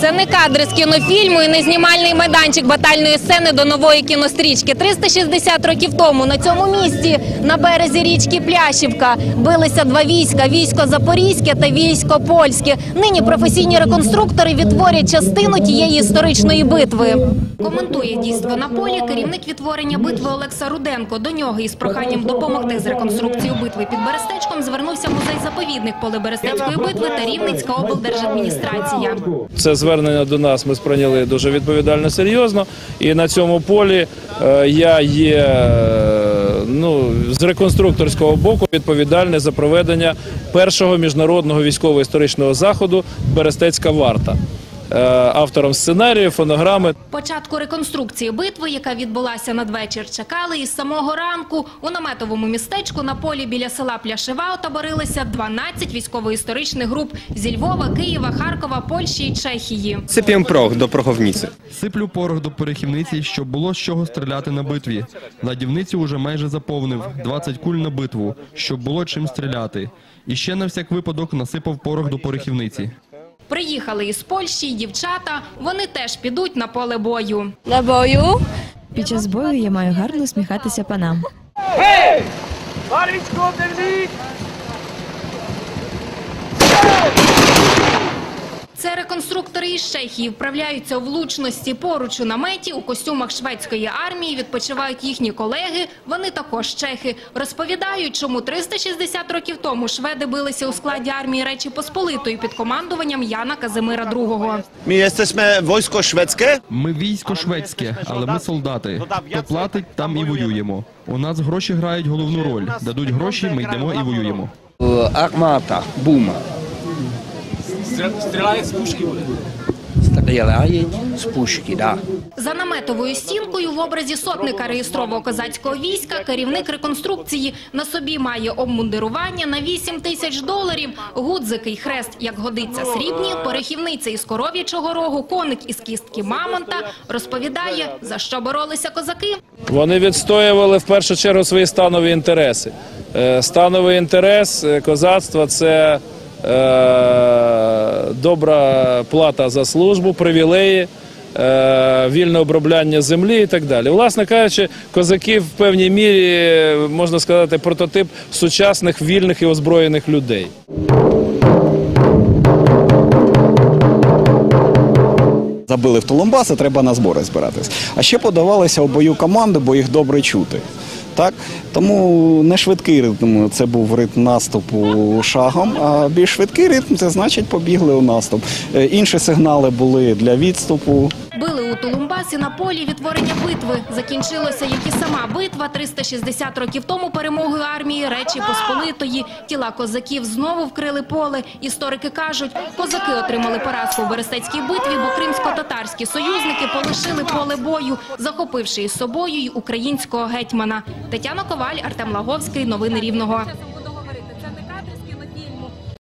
Це не кадри з кінофільму і не знімальний майданчик батальної сцени до нової кінострічки. 360 років тому на цьому місці на березі річки Пляшівка билися два війська: військо Запорізьке та військо Польське. Нині професійні реконструктори відтворять частину тієї історичної битви. Коментує дійство на полі керівник відтворення битви Олекса Руденко. До нього із проханням допомогти з реконструкцією битви під Берестечком звернувся музей-заповідник поле Берестецької битви та Рівненська облдержадміністрація. Це звернення до нас ми сприйняли дуже відповідально серйозно. І на цьому полі е, я є е, ну, з реконструкторського боку відповідальний за проведення першого міжнародного військово-історичного заходу Берестецька варта. Е, Автором сценарію, фонограми Початку реконструкції битви, яка відбулася надвечір, чекали із самого ранку. У наметовому містечку на полі біля села Пляшева отоборилися 12 військово-історичних груп зі Львова, Києва, Харкова, Польщі і Чехії. Sypię proch do prochownicy. Сиплю порох до порохівниці, щоб було з чого стріляти на битві. Ладівницю уже майже заповнив 20 куль на битву, щоб було чим стріляти. І ще на всяк випадок насипав порох до порохівниці. Приїхали із Польщі й дівчата. Вони теж підуть на поле бою. На бою Під час бою я маю гарно усміхатися панам. Це реконструктори із Чехії вправляються у влучності поруч у наметі у костюмах шведської армії. Відпочивають їхні колеги. Вони також чехи. Розповідають, чому 360 років тому шведи билися у складі армії Речі Посполитої під командуванням Яна Казимира II. My jesteśmy wojsko szwedzkie. Ми військо шведське, але ми солдати. Хто платить, там і воюємо. У нас гроші грають головну роль. Дадуть гроші, ми йдемо і воюємо. Armata, Стріляє з пушки буде. Стріляють з пушки, да. За наметовою стінкою в образі сотника реєстрового козацького війська керівник реконструкції на собі має обмундирування на 8 тисяч доларів, гудзики й хрест, як годиться, срібні, порехівниця із коров'ячого рогу, коник із кістки мамонта. Розповідає, за що боролися козаки. Вони відстоювали в першу чергу свої станові інтереси. Е, Становий інтерес е, козацтва це добра плата за службу, привілеї. е, Вільне обробляння землі і так далі. Власне кажучи, козаки в певній мірі е, можна сказати прототип сучасних вільних і озброєних людей. Забили в Тулумбас, і треба на збори збиратись. А ще подавалися у бою команди, бо їх добре чути. Так? Тому не швидкий ритм це був ритм наступу шагом, а більш швидкий ритм це значить побігли у наступ. Е, Інші сигнали були для відступу. У на полі відтворення битви. Закінчилося, як і сама битва 360 років тому перемогою армії Речі Посполитої. Тіла козаків знову вкрили поле. Історики кажуть, козаки отримали поразку у Берестецькій битві, бо кримсько-татарські союзники полишили поле бою, захопивши із собою й українського гетьмана. Тетяна Коваль, Артем Лаговський. Новини Рівного.